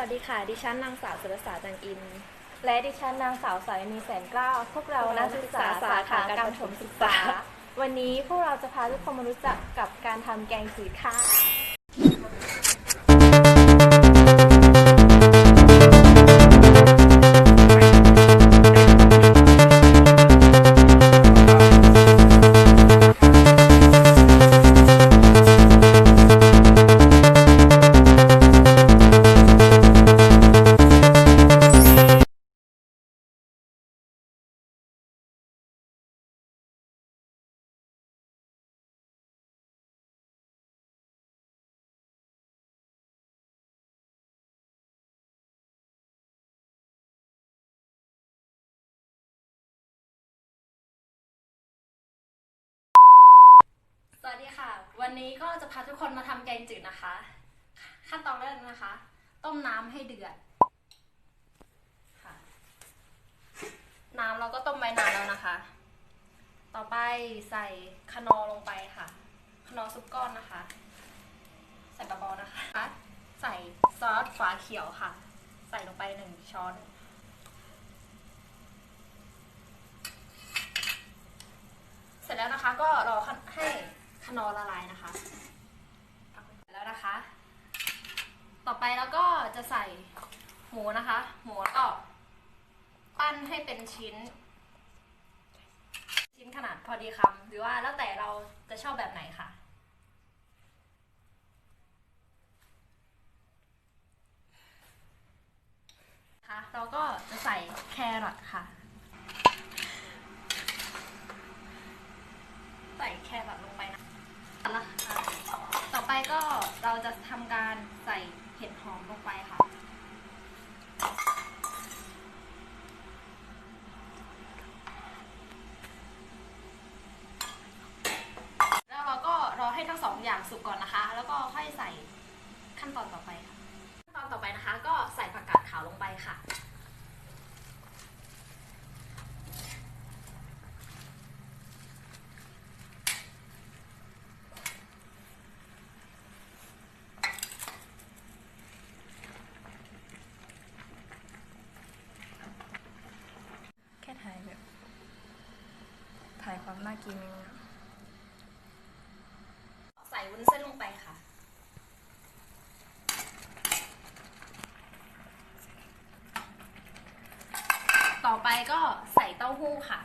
วัสดีค่ะ ดิฉันนางสาวสุรศาจังอิน และดิฉันนางสาวสายมีแสนกล้า พวกเรานักศึกษาสาขาการประถมศึกษา วันนี้พวกเราจะพาทุกคนมารู้จักกับการทำแกงจืดค่ะ วันนี้ก็จะพาทุกคนมาทำแกงจืดนะคะ ขั้นตอนแรกนะคะ ต้มน้ำให้เดือดค่ะน้ำเราก็ต้มไว้นานแล้วนะคะ ต่อไปใส่คนอลงไปค่ะ คนอซุปก้อนนะคะ ใส่เบาๆนะคะ ใส่ซอสฝาเขียวค่ะ ใส่ลงไปหนึ่งช้อน เสร็จแล้วนะคะก็รอให้ค นอลละลายนะคะแล้วนะคะ ต่อไปแล้วก็จะใส่หมูนะคะ หมูแล้วก็ปั้นให้เป็นชิ้น ชิ้นขนาดพอดีคำหรือว่าแล้วแต่เราจะชอบแบบไหนค่ะค่ะเราก็จะใส่แครอทค่ะ ใส่แครอทลงไปนะแล้วค่ะต่อไปก็เรา จะทำการใส่เห็ดหอมลงไปค่ะ แล้วเราก็รอให้ทั้งสองอย่างสุกก่อนนะคะ แล้วก็ค่อยใส่ขั้นตอนต่อไปค่ะ ขั้นตอนต่อไปนะคะ ก็ใส่ผักกาดขาวลงไปค่ะ แค่ถ่ายแบบ ถ่าย ความน่ากิน ใส่วุ้นเส้นลงไปค่ะ ต่อไปก็ใส่เต้าหู้ค่ะ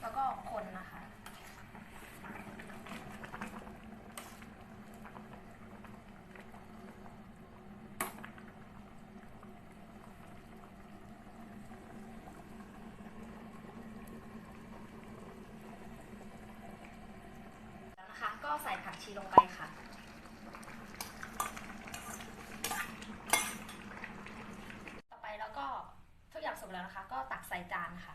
แล้วก็คนนะคะ แล้วนะคะ ก็ใส่ผัก ชีลงไปค่ะ ต่อไปแล้วก็ทุกอย่างสุกแล้วนะคะ ก็ตักใส่จานค่ะ